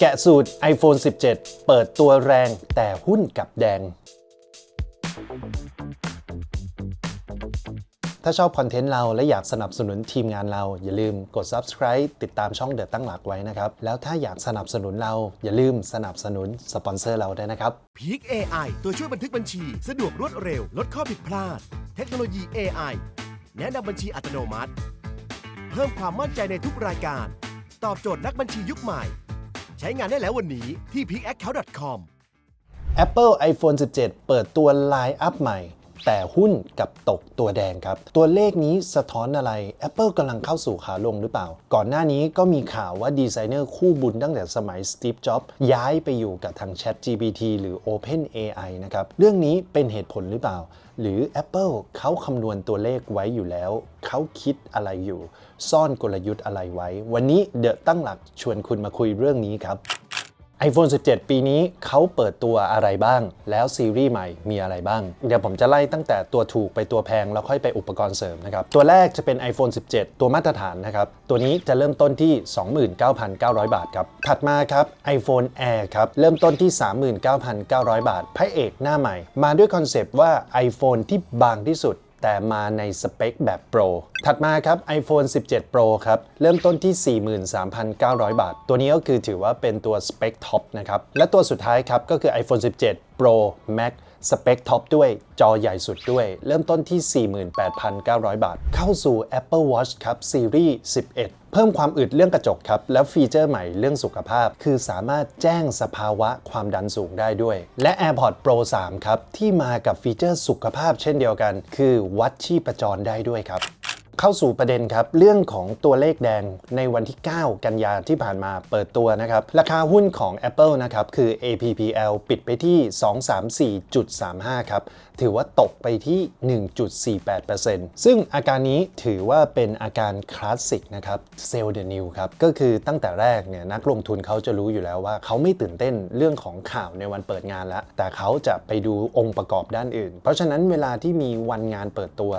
แกะสูตร iPhone 17 เปิดตัวแรงแต่หุ้นกับแดง ถ้าชอบคอนเทนต์เราและอยากสนับสนุนทีมงานเรา อย่าลืมกด subscribe ติดตามช่องเดอดตั้งหลักไว้นะครับ แล้วถ้าอยากสนับสนุนเราอย่าลืมสนับสนุนสปอนเซอร์เราด้วยนะครับพีค AI ตัวช่วยบันทึกบัญชี สะดวกรวดเร็ว ลดข้อผิดพลาด เทคโนโลยี AI แนะนำบัญชีอัตโนมัติ เพิ่มความมั่นใจในทุกรายการ ตอบโจทย์นักบัญชียุคใหม่ ช้งานได้แล้ววันนี้ที่ peakaccount.com Apple iPhone 17 เปิดตัวไลน์อัพใหม่ แต่หุ้นกับตกตัวแดงครับ ตัวเลขนี้สะท้อนอะไร Apple กำลังเข้าสู่ขาลงหรือเปล่า ก่อนหน้านี้ก็มีข่าวว่าดีไซเนอร์คู่บุญตั้งแต่สมัย Steve Jobs ย้ายไปอยู่กับทาง Chat GPT หรือ Open AI นะครับ เรื่องนี้เป็นเหตุผลหรือเปล่า หรือ Apple เขาคำนวณตัวเลขไว้อยู่แล้ว เขาคิดอะไรอยู่ ซ่อนกลยุทธ์อะไรไว้ วันนี้เดอะตั้งหลักชวนคุณมาคุยเรื่องนี้ครับ iPhone 17 ปีนี้เขาเปิดตัวอะไรบ้าง แล้วซีรีส์ใหม่มีอะไรบ้าง เดี๋ยวผมจะไล่ตั้งแต่ตัวถูกไปตัวแพง แล้วค่อยไปอุปกรณ์เสริมนะครับ ตัวแรกจะเป็น iPhone 17 ตัวมาตรฐานนะครับ ตัวนี้จะเริ่มต้นที่ 29,900 บาทครับ ถัดมาครับ iPhone Air ครับ เริ่มต้นที่ 39,900 บาท พระเอกหน้าใหม่ มาด้วยคอนเซปต์ว่า iPhone ที่บางที่สุด แต่มาในสเปคแบบ Pro ถัดมาครับ iPhone 17 Pro ครับ เริ่มต้นที่ 43,900 บาท ตัวนี้ก็คือถือว่าเป็นตัวสเปคท็อปนะครับ และตัวสุดท้ายครับ ก็คือ iPhone 17 Pro Max สเปคท็อปด้วยจอใหญ่สุดด้วย เริ่มต้นที่ 48,900 บาท เข้าสู่ Apple Watch ครับซีรีส์11เพิ่มความอึดเรื่องกระจกครับ แล้วฟีเจอร์ใหม่เรื่องสุขภาพ คือสามารถแจ้งสภาวะความดันสูงได้ด้วย และ AirPods Pro 3 ครับ ที่มากับฟีเจอร์สุขภาพเช่นเดียวกัน คือวัดชีพจรได้ด้วยครับ เข้าสู่ประเด็นครับ เรื่องของตัวเลขแดงในวันที่ 9 กันยาที่ผ่านมาเปิดตัวนะครับ ราคาหุ้นของ Apple นะครับ คือ APPL ปิดไปที่ 234.35 ครับถือว่าตกไปที่ 1.48%ซึ่งอาการนี้ถือว่าเป็นอาการคลาสสิกนะครับเซลเดนิวครับ ก็คือตั้งแต่แรกเนี่ยนักลงทุนเขาจะรู้อยู่แล้วว่าเขาไม่ตื่นเต้นเรื่องของข่าวในวันเปิดงานแล้วแต่เขาจะไปดูองค์ประกอบด้านอื่น เพราะฉะนั้นเวลาที่มีวันงานเปิดตัว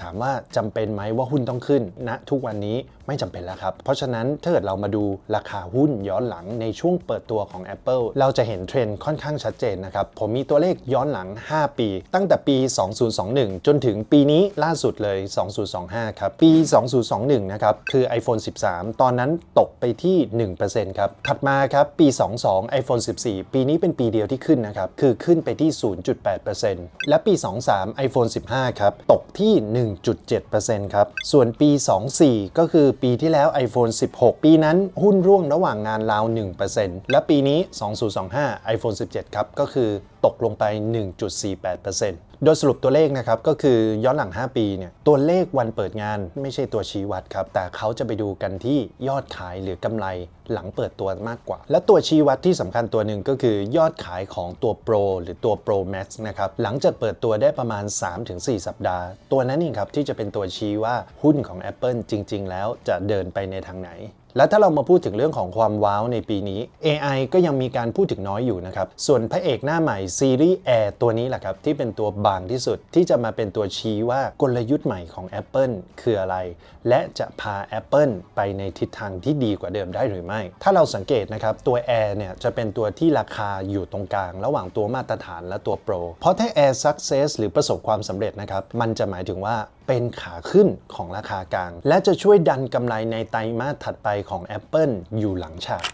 ถามว่าจำเป็นไหมว่าหุ้นต้องขึ้นณนะทุกวันนี้ไม่จำเป็นแล้วครับ เพราะฉะนั้นถ้าเกิดเรามาดูราคาหุ้นย้อนหลังในช่วงเปิดตัวของ Apple เราจะเห็นเทรนด์ค่อนข้างชัดเจนนะครับผมมีตัวเลขย้อนหลัง 5 ปีตั้ง้งแต่ปี 2021 จนถึงปีนี้ล่าสุดเลย 2025 ครับ ปี 2021 นะครับ คือ iPhone 13 ตอนนั้นตกไปที่ 1%ครับ ถัดมาครับ ปี 22 iPhone 14 ปีนี้เป็นปีเดียวที่ขึ้นนะครับ คือขึ้นไปที่ 0.8%และปี 23 iPhone 15 ครับ ตกที่ 1.7%ครับ ส่วนปี 24 ก็คือปีที่แล้ว iPhone 16 ปีนั้นหุ้นร่วงระหว่างงานราว 1%และปีนี้ 2025 iPhone 17 ครับ ก็คือ ตกลงไป 1.48%โดยสรุปตัวเลขนะครับก็คือย้อนหลัง 5 ปีเนี่ยตัวเลขวันเปิดงานไม่ใช่ตัวชี้วัดครับ แต่เขาจะไปดูกันที่ยอดขายหรือกำไรหลังเปิดตัวมากกว่า และตัวชี้วัดที่สำคัญตัวหนึ่งก็คือยอดขายของตัว Pro หรือตัว Pro Max นะครับหลังจากเปิดตัวได้ประมาณ 3-4 สัปดาห์ ตัวนั้นเองครับที่จะเป็นตัวชี้ว่าหุ้นของ Apple จริง ๆ แล้วจะเดินไปในทางไหน แล้วถ้าเรามาพูดถึงเรื่องของความว้าวในปีนี้ AI ก็ยังมีการพูดถึงน้อยอยู่นะครับ ส่วนพระเอกหน้าใหม่ซีรีส์ Air ตัวนี้แหละครับ ที่เป็นตัวบางที่สุดที่จะมาเป็นตัวชี้ว่ากลยุทธ์ใหม่ของ Apple คืออะไร และจะพา Apple ไปในทิศทางที่ดีกว่าเดิมได้หรือไม่ ถ้าเราสังเกตนะครับ ตัว Air เนี่ยจะเป็นตัวที่ราคาอยู่ตรงกลาง ระหว่างตัวมาตรฐานและตัว Pro เพราะถ้า Air Success หรือประสบความสำเร็จนะครับมันจะหมายถึงว่าเป็นขาขึ้นของราคากลาง และจะช่วยดันกำไรในไตรมาสถัดไปของ Apple อยู่หลังฉาก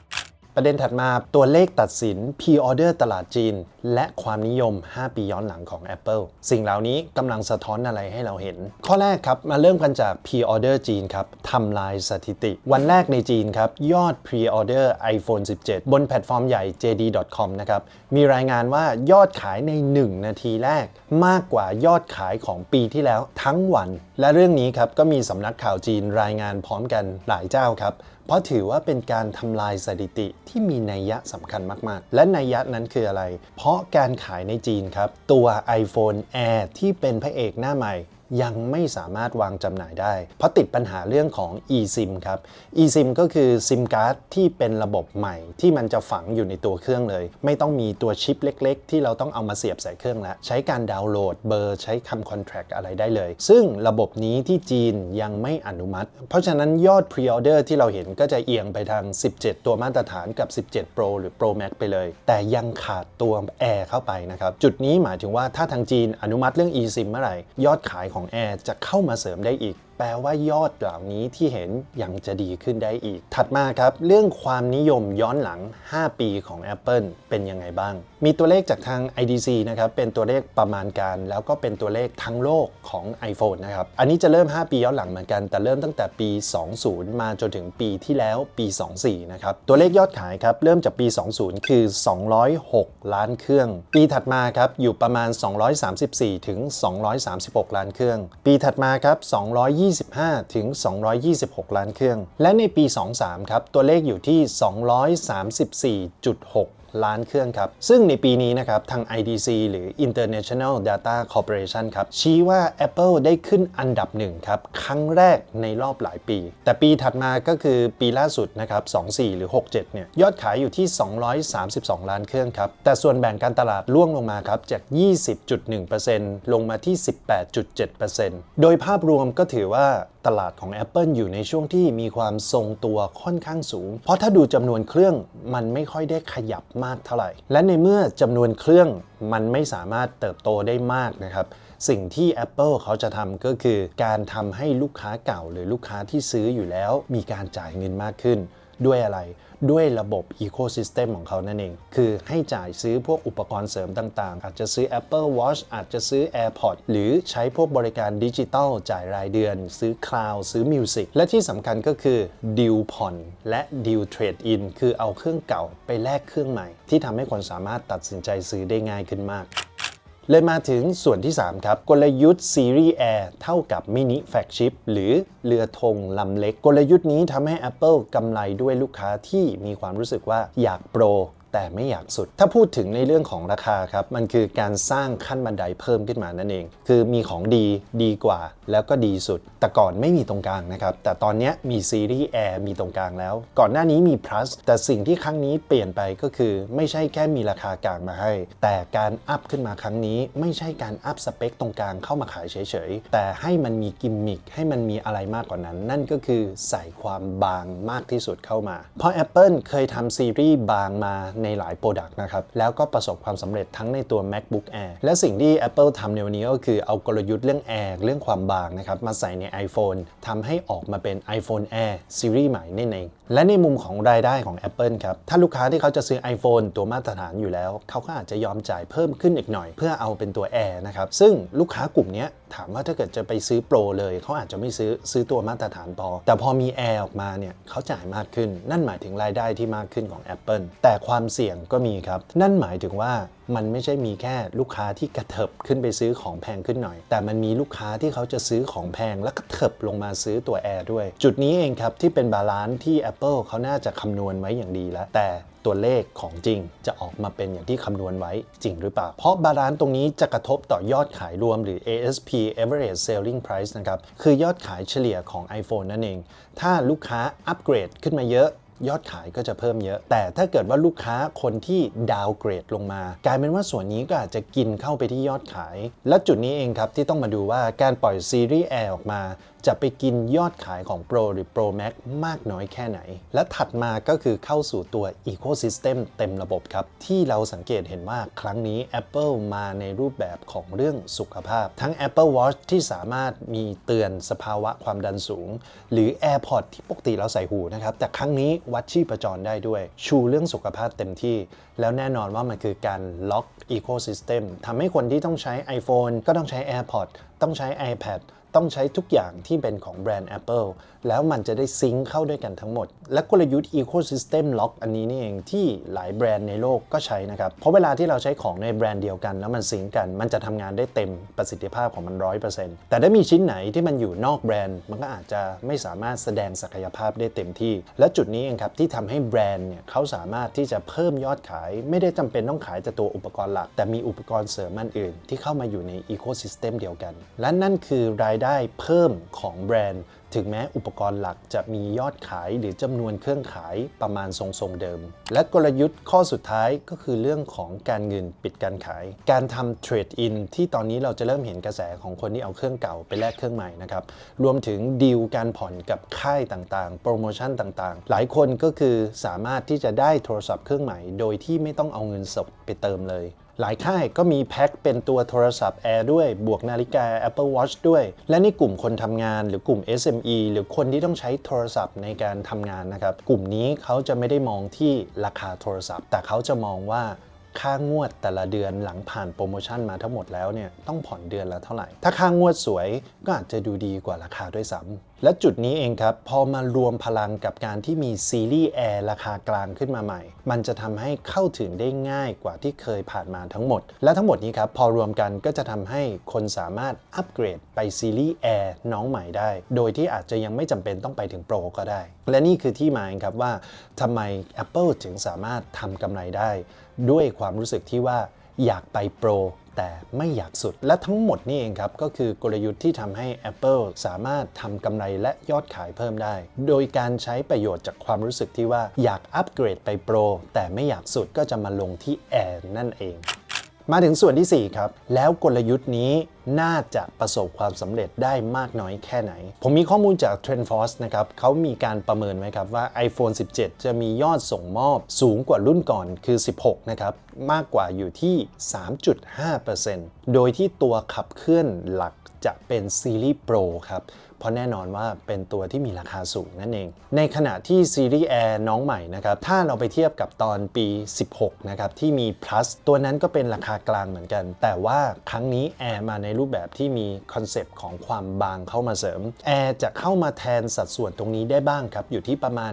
ประเด็นถัดมาตัวเลขตัดสิน P-order ตลาดจีน และความนิยม 5 ปีย้อนหลังของ Apple สิ่งเหล่านี้กำลังสะท้อนอะไรให้เราเห็น ข้อแรกครับมาเริ่มกันจาก P-order จีนครับทำลายสถิติ วันแรกในจีนครับยอด Pre-order iPhone 17 บนแพลตฟอร์มใหญ่ JD.com นะครับมีรายงานว่ายอดขายใน 1 นาทีแรก มากกว่ายอดขายของปีที่แล้วทั้งวัน และเรื่องนี้ครับก็มีสำนักข่าวจีนรายงานพร้อมกันหลายเจ้าครับ เพราะถือว่าเป็นการทำลายสถิติที่มีนัยยะสำคัญมากๆ และนัยยะนั้นคืออะไร เพราะการขายในจีนครับ ตัว iPhone Air ที่เป็นพระเอกหน้าใหม่ ยังไม่สามารถวางจำหน่ายได้ เพราะติดปัญหาเรื่องของ eSIM ครับ eSIM ก็คือซิมการ์ดที่เป็นระบบใหม่ที่มันจะฝังอยู่ในตัวเครื่องเลย ไม่ต้องมีตัวชิปเล็ก ๆ ที่เราต้องเอามาเสียบใส่เครื่องแล้ว ใช้การดาวน์โหลดเบอร์ใช้คำคอนแท c อะไรได้เลย ซึ่งระบบนี้ที่จีนยังไม่อนุมัติ เพราะฉะนั้นยอดพรีออเดอร์ที่เราเห็นก็จะเอียงไปทาง 17 ตัวมาตรฐานกับ 17 Pro หรือ Pro Max ไปเลย แต่ยังขาดตัว Air เข้าไปนะครับ จุดนี้หมายถึงว่าถ้าทางจีนอนุมัติเรื่อง eSIM เมื่อไหร่ยอดขายของ Air จะเข้ามาเสริมได้อีก แปลว่ายอดเหล่านี้ที่เห็นยังจะดีขึ้นได้อีก ถัดมาครับ เรื่องความนิยมย้อนหลัง 5 ปีของ Apple เป็นยังไงบ้าง มีตัวเลขจากทาง IDC นะครับเป็นตัวเลขประมาณการ แล้วก็เป็นตัวเลขทั้งโลกของ iPhone นะครับอันนี้จะเริ่ม 5 ปีย้อนหลังเหมือนกัน แต่เริ่มตั้งแต่ปี 20 มาจนถึงปีที่แล้วปี 24 นะครับตัวเลขยอดขายครับเริ่มจากปี 20 คือ 206 ล้านเครื่อง ปีถัดมาครับอยู่ประมาณ 234 ถึง 236 ล้านเครื่อง ปีถัดมาครับ220 225 ถึง 226 ล้านเครื่อง และในปี 23 ครับ ตัวเลขอยู่ที่ 234.6 ล้านเครื่องครับ ซึ่งในปีนี้นะครับ ทาง IDC หรือ International Data Corporation ครับ ชี้ว่า Apple ได้ขึ้นอันดับหนึ่งครับ ครั้งแรกในรอบหลายปี แต่ปีถัดมาก็คือปีล่าสุดนะครับ 24 หรือ 67 เนี่ย ยอดขายอยู่ที่ 232 ล้านเครื่องครับ แต่ส่วนแบ่งการตลาดร่วงลงมาครับ จาก 20.1%ลงมาที่ 18.7%โดยภาพรวมก็ถือว่าตลาดของ Apple อยู่ในช่วงที่มีความทรงตัวค่อนข้างสูง เพราะถ้าดูจำนวนเครื่องมันไม่ค่อยได้ขยับมากเท่าไหร่ และในเมื่อจำนวนเครื่องมันไม่สามารถเติบโตได้มากนะครับ สิ่งที่ Apple เขาจะทำก็คือการทำให้ลูกค้าเก่าหรือลูกค้าที่ซื้ออยู่แล้ว มีการจ่ายเงินมากขึ้นด้วยอะไร ด้วยระบบ Ecosystem ของเขานั่นเอง คือให้จ่ายซื้อพวกอุปกรณ์เสริมต่างๆ อาจจะซื้อ Apple Watch อาจจะซื้อ AirPods หรือใช้พวกบริการดิจิตอลจ่ายรายเดือน ซื้อ Cloud ซื้อ Music และที่สำคัญก็คือดิวผ่อนและดิวเทรดอินคือเอาเครื่องเก่าไปแลกเครื่องใหม่ ที่ทำให้คนสามารถตัดสินใจซื้อได้ง่ายขึ้นมาก เลยมาถึงส่วนที่ 3 ครับ กลยุทธ์ซีรีส์ Air เท่ากับมินิแฟกชิพหรือเรือธงลำเล็ก กลยุทธ์นี้ทำให้ Apple กำไรด้วยลูกค้าที่มีความรู้สึกว่าอยากโปร แต่ไม่อยากสุด ถ้าพูดถึงในเรื่องของราคาครับ มันคือการสร้างขั้นบันไดเพิ่มขึ้นมานั่นเอง คือมีของดีดีกว่าแล้วก็ดีสุด แต่ก่อนไม่มีตรงกลางนะครับ แต่ตอนนี้มีซีรีส์ Air มีตรงกลางแล้ว ก่อนหน้านี้มี plus แต่สิ่งที่ครั้งนี้เปลี่ยนไปก็คือ ไม่ใช่แค่มีราคากลางมาให้ แต่การอัพขึ้นมาครั้งนี้ไม่ใช่การอัพสเปคตรงกลางเข้ามาขายเฉยๆ แต่ให้มันมีกิมมิคให้มันมีอะไรมากกว่านั้น นั่นก็คือใส่ความบางมากที่สุดเข้ามา เพราะ Apple เคยทำซีรีส์บางมาในหลายโปรดักต์นะครับ แล้วก็ประสบความสำเร็จทั้งในตัว MacBook Air และสิ่งที่ Apple ทำในวันนี้ก็คือเอากลยุทธ์เรื่อง Air เรื่องความบางนะครับมาใส่ใน iPhone ทำให้ออกมาเป็น iPhone Air ซีรีส์ใหม่นั่นเอง และในมุมของรายได้ของ Apple ครับ ถ้าลูกค้าที่เขาจะซื้อ iPhone ตัวมาตรฐานอยู่แล้ว เขาก็อาจจะยอมจ่ายเพิ่มขึ้นอีกหน่อย เพื่อเอาเป็นตัว Air นะครับซึ่งลูกค้ากลุ่มนี้ถามว่าถ้าเกิดจะไปซื้อโปรเลย เขาอาจจะไม่ซื้อซื้อตัวมาตรฐานพอ แต่พอมี Air ออกมาเนี่ยเขาจ่ายมากขึ้น นั่นหมายถึงรายได้ที่มากขึ้นของ Apple แต่ความเสี่ยงก็มีครับ นั่นหมายถึงว่ามันไม่ใช่มีแค่ลูกค้าที่กระเถิบขึ้นไปซื้อของแพงขึ้นหน่อย แต่มันมีลูกค้าที่เขาจะซื้อของแพงแล้วกระเถิบลงมาซื้อตัว Air ด้วย จุดนี้เองครับที่เป็นบาลานซ์ที่ Apple เขาน่าจะคำนวณไว้อย่างดีแล้ว แต่ตัวเลขของจริงจะออกมาเป็นอย่างที่คำนวณไว้จริงหรือเปล่า เพราะบาลานซ์ตรงนี้จะกระทบต่อยอดขายรวมหรือ ASP Average Selling Price นะครับ คือยอดขายเฉลี่ยของ iPhone นั่นเอง ถ้าลูกค้าอัปเกรดขึ้นมาเยอะ ยอดขายก็จะเพิ่มเยอะ แต่ถ้าเกิดว่าลูกค้าคนที่ดาวเกรดลงมา กลายเป็นว่าส่วนนี้ก็อาจจะกินเข้าไปที่ยอดขาย และจุดนี้เองครับที่ต้องมาดูว่าการปล่อยซีรีส์แอร์ออกมาจะไปกินยอดขายของ Pro หรือ Pro Max มากน้อยแค่ไหน และถัดมาก็คือเข้าสู่ตัว Ecosystem เต็มระบบครับ ที่เราสังเกตเห็นว่าครั้งนี้ Apple มาในรูปแบบของเรื่องสุขภาพ ทั้ง Apple Watch ที่สามารถมีเตือนสภาวะความดันสูง หรือ AirPods ที่ปกติเราใส่หูนะครับ แต่ครั้งนี้วัดชีพจรได้ด้วย ชูเรื่องสุขภาพเต็มที่ แล้วแน่นอนว่ามันคือการล็อก Ecosystem ทำให้คนที่ต้องใช้ iPhone ก็ต้องใช้ AirPods ต้องใช้ iPad ต้องใช้ทุกอย่างที่เป็นของแบรนด์ Apple แล้วมันจะได้ซิงค์เข้าด้วยกันทั้งหมด และกลยุทธ์ Ecosystem Lock อันนี้นี่เองที่หลายแบรนด์ในโลกก็ใช้นะครับ เพราะเวลาที่เราใช้ของในแบรนด์เดียวกัน แล้วมันซิงค์กัน มันจะทำงานได้เต็มประสิทธิภาพของมัน 100%แต่ถ้ามีชิ้นไหนที่มันอยู่นอกแบรนด์ มันก็อาจจะไม่สามารถแสดงศักยภาพได้เต็มที่ และจุดนี้เองครับที่ทำให้แบรนด์เนี่ยเขาสามารถที่จะเพิ่มยอดขาย ไม่ได้จำเป็นต้องขายแต่ตัวอุปกรณ์หลัก แต่มีอุปกรณ์เสริมอันอื่น ที่เข้ามาอยู่ในอีโค y ิสเต็มเดียวกัน และนั่นคือรายได้เพิ่มของแบรนด์ ถึงแม้อุปกรณ์หลักจะมียอดขายหรือจำนวนเครื่องขายประมาณทรงๆเดิม และกลยุทธ์ข้อสุดท้ายก็คือเรื่องของการเงินปิดการขาย การทำเทรดอินที่ตอนนี้เราจะเริ่มเห็นกระแสของคนที่เอาเครื่องเก่าไปแลกเครื่องใหม่นะครับ รวมถึงดีลการผ่อนกับค่ายต่างๆ โปรโมชั่นต่างๆ หลายคนก็คือสามารถที่จะได้โทรศัพท์เครื่องใหม่ โดยที่ไม่ต้องเอาเงินสดไปเติมเลย หลายค่ายก็มีแพ็คเป็นตัวโทรศัพท์ Air ด้วย บวกนาฬิกา Apple Watch ด้วย และในกลุ่มคนทำงานหรือกลุ่ม SME หรือคนที่ต้องใช้โทรศัพท์ในการทำงานนะครับ กลุ่มนี้เขาจะไม่ได้มองที่ราคาโทรศัพท์ แต่เขาจะมองว่า ค่างวดแต่ละเดือนหลังผ่านโปรโมชั่นมาทั้งหมดแล้วเนี่ยต้องผ่อนเดือนละเท่าไหร่ ถ้าค่างวดสวยก็อาจจะดูดีกว่าราคาด้วยซ้ำและจุดนี้เองครับ พอมารวมพลังกับการที่มีซีรีส์ Air ราคากลางขึ้นมาใหม่ มันจะทำให้เข้าถึงได้ง่ายกว่าที่เคยผ่านมาทั้งหมด และทั้งหมดนี้ครับพอรวมกันก็จะทำให้คนสามารถอัปเกรดไปซีรีส์ Air น้องใหม่ได้ โดยที่อาจจะยังไม่จำเป็นต้องไปถึงโปรก็ได้ และนี่คือที่มาครับว่าทำไม Apple ถึงสามารถทำกำไรได้ ด้วยความรู้สึกที่ว่าอยากไปโปรแต่ไม่อยากสุด และทั้งหมดนี่เองครับ ก็คือกลยุทธ์ที่ทำให้ Apple สามารถทำกำไรและยอดขายเพิ่มได้ โดยการใช้ประโยชน์จากความรู้สึกที่ว่าอยากอัปเกรดไปโปรแต่ไม่อยากสุดก็จะมาลงที่แอนนั่นเอง มาถึงส่วนที่ 4 ครับ แล้วกลยุทธ์นี้ น่าจะประสบความสำเร็จได้มากน้อยแค่ไหน ผมมีข้อมูลจาก TrendForce นะครับเขามีการประเมินไว้ครับว่า iPhone 17 จะมียอดส่งมอบสูงกว่ารุ่นก่อนคือ 16 นะครับ มากกว่าอยู่ที่ 3.5%โดยที่ตัวขับเคลื่อนหลักจะเป็นซีรีส์ Pro ครับ เพราะแน่นอนว่าเป็นตัวที่มีราคาสูงนั่นเอง ในขณะที่ซีรีส์ Air น้องใหม่นะครับ ถ้าเราไปเทียบกับตอนปี 16 นะครับ ที่มี plus ตัวนั้นก็เป็นราคากลางเหมือนกัน แต่ว่าครั้งนี้ Air มาในรูปแบบที่มีคอนเซปต์ของความบางเข้ามาเสริมแอร์จะเข้ามาแทนสัดส่วนตรงนี้ได้บ้างครับ อยู่ที่ประมาณ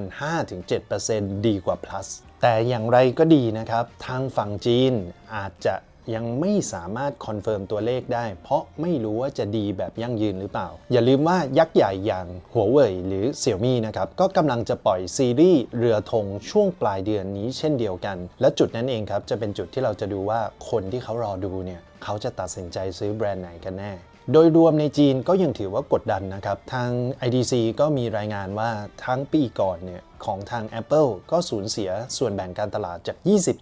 5-7%ดีกว่า plus แต่อย่างไรก็ดีนะครับ ทางฝั่งจีนอาจจะ ยังไม่สามารถคอนเฟิร์มตัวเลขได้ เพราะไม่รู้ว่าจะดีแบบยั่งยืนหรือเปล่า อย่าลืมว่ายักษ์ใหญ่อย่างหัวเว่ยหรือ Xiaomi นะครับก็กำลังจะปล่อยซีรีส์เรือธงช่วงปลายเดือนนี้เช่นเดียวกัน และจุดนั้นเองครับจะเป็นจุดที่เราจะดูว่าคนที่เขารอดูเนี่ยเขาจะตัดสินใจซื้อแบรนด์ไหนกันแน่โดยรวมในจีนก็ยังถือว่ากดดันนะครับ ทาง IDC ก็มีรายงานว่าทั้งปีก่อนเนี่ย ของทาง Apple ก็สูญเสียส่วนแบ่งการตลาดจาก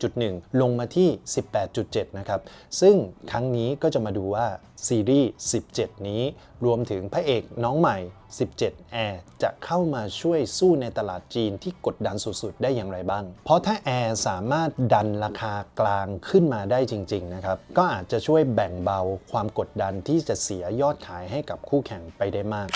20.1 ลงมาที่ 18.7 นะครับ ซึ่งครั้งนี้ก็จะมาดูว่าซีรีส์ 17 นี้ รวมถึงพระเอกน้องใหม่ 17 Air จะเข้ามาช่วยสู้ในตลาดจีนที่กดดันสุดๆ ได้อย่างไรบ้าง เพราะถ้า Air สามารถดันราคากลางขึ้นมาได้จริง ๆ นะครับ ก็อาจจะช่วยแบ่งเบาความกดดันที่จะเสียยอดขายให้กับคู่แข่งไปได้มาก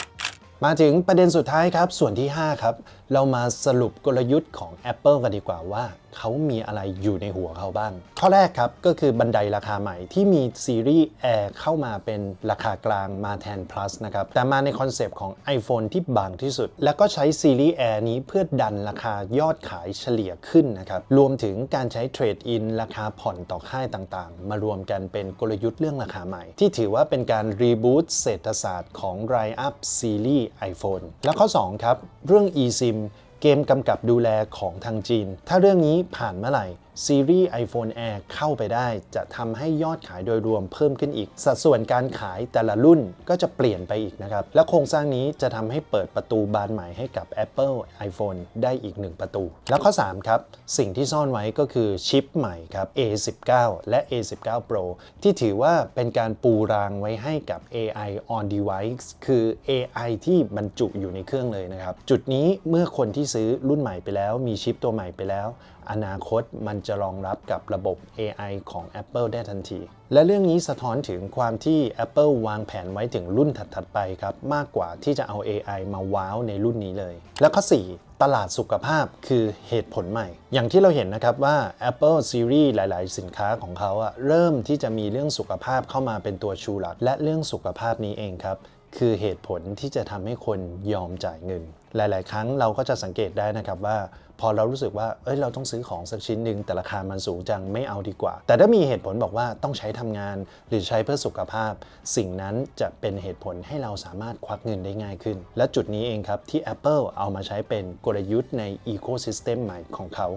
มาถึงประเด็นสุดท้ายครับ ส่วนที่ 5 ครับ เรามาสรุปกลยุทธ์ของ Apple กันดีกว่าว่าเขามีอะไรอยู่ในหัวเขาบ้าง ข้อแรกครับก็คือบันไดราคาใหม่ที่มีซีรีส์ Air เข้ามาเป็นราคากลางมาแทน Plus นะครับ แต่มาในคอนเซปต์ของ iPhone ที่บางที่สุด แล้วก็ใช้ซีรีส์ Air นี้เพื่อดันราคายอดขายเฉลี่ยขึ้นนะครับ รวมถึงการใช้เทรดอินราคาผ่อนต่อค่ายต่างๆ มารวมกันเป็นกลยุทธ์เรื่องราคาใหม่ ที่ถือว่าเป็นการรีบูตเศรษฐศาสตร์ของ r i Up ซีรีส์ iPhone และข้อ2ครับเรื่อง eSIM เกมกำกับดูแลของทางจีน ถ้าเรื่องนี้ผ่านเมื่อไหร่ ซีรีส์ iPhone Air เข้าไปได้จะทำให้ยอดขายโดยรวมเพิ่มขึ้นอีก สัดส่วนการขายแต่ละรุ่นก็จะเปลี่ยนไปอีกนะครับ และโครงสร้างนี้จะทำให้เปิดประตูบานใหม่ให้กับ Apple iPhone ได้อีก 1 ประตู แล้วข้อ 3 ครับ สิ่งที่ซ่อนไว้ก็คือชิปใหม่ครับ A19 และ A19 Pro ที่ถือว่าเป็นการปูรางไว้ให้กับ AI on device คือ AI ที่บรรจุอยู่ในเครื่องเลยนะครับ จุดนี้เมื่อคนที่ซื้อรุ่นใหม่ไปแล้ว มีชิปตัวใหม่ไปแล้ว อนาคตมันจะรองรับกับระบบ AI ของ Apple ได้ทันที และเรื่องนี้สะท้อนถึงความที่ Apple วางแผนไว้ถึงรุ่นถัด ๆ ไปครับ มากกว่าที่จะเอา AI มาว้าวในรุ่นนี้เลย แล้วข้อ 4 ตลาดสุขภาพคือเหตุผลใหม่ อย่างที่เราเห็นนะครับว่า Apple Series หลาย ๆ สินค้าของเขาอะเริ่มที่จะมีเรื่องสุขภาพเข้ามาเป็นตัวชูหลัก และเรื่องสุขภาพนี้เองครับคือเหตุผลที่จะทำให้คนยอมจ่ายเงิน หลาย ๆ ครั้งเราก็จะสังเกตได้นะครับว่า พอเรารู้สึกว่าเอ้ยเราต้องซื้อของสักชิ้นหนึ่งแต่ราคามันสูงจังไม่เอาดีกว่า แต่ถ้ามีเหตุผลบอกว่าต้องใช้ทำงาน หรือใช้เพื่อสุขภาพ สิ่งนั้นจะเป็นเหตุผลให้เราสามารถควักเงินได้ง่ายขึ้น และจุดนี้เองครับที่ Apple เอามาใช้เป็นกลยุทธ์ใน Ecosystem ใหม่ของเขา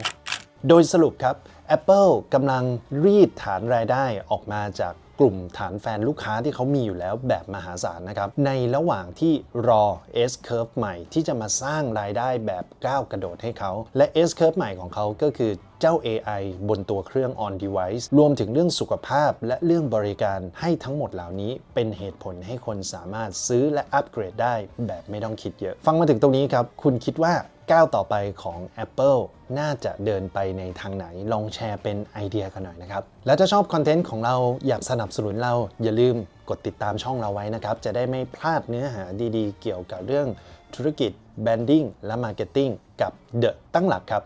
โดยสรุปครับ Apple กำลังรีดฐานรายได้ออกมาจาก กลุ่มฐานแฟนลูกค้าที่เขามีอยู่แล้วแบบมหาศาลนะครับ ในระหว่างที่รอ S curve ใหม่ที่จะมาสร้างรายได้แบบก้าวกระโดดให้เขา และ S curve ใหม่ของเขาก็คือเจ้า AI บนตัวเครื่อง on device รวมถึงเรื่องสุขภาพและเรื่องบริการให้ทั้งหมดเหล่านี้เป็นเหตุผลให้คนสามารถซื้อและอัปเกรดได้แบบไม่ต้องคิดเยอะ ฟังมาถึงตรงนี้ครับ คุณคิดว่า ก้าวต่อไปของ Apple น่าจะเดินไปในทางไหน ลองแชร์เป็นไอเดียกันหน่อยนะครับ แล้วจะชอบคอนเทนต์ของเราอยากสนับสนุนเราอย่าลืมกดติดตามช่องเราไว้นะครับ จะได้ไม่พลาดเนื้อหาดีๆ เกี่ยวกับเรื่องธุรกิจแบรนดิ้งและมาร์เก็ตติ้งกับ The ตั้งหลักครับ